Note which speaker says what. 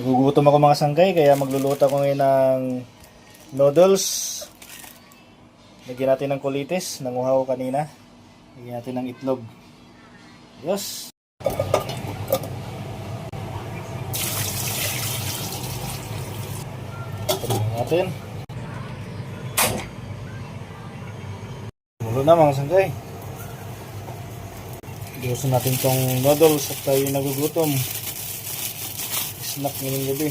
Speaker 1: Nagugutom ako mga sanggay kaya magluluto ako ngayon ng noodles. Lagyan natin ng kulitis, nanguhaw kanina. Lagyan natin ng itlog. Yes! Lagyan natin. Mulo na mga sanggay. Gusto natin tong noodles at tayo nagugutom. Snack ngayong gabi.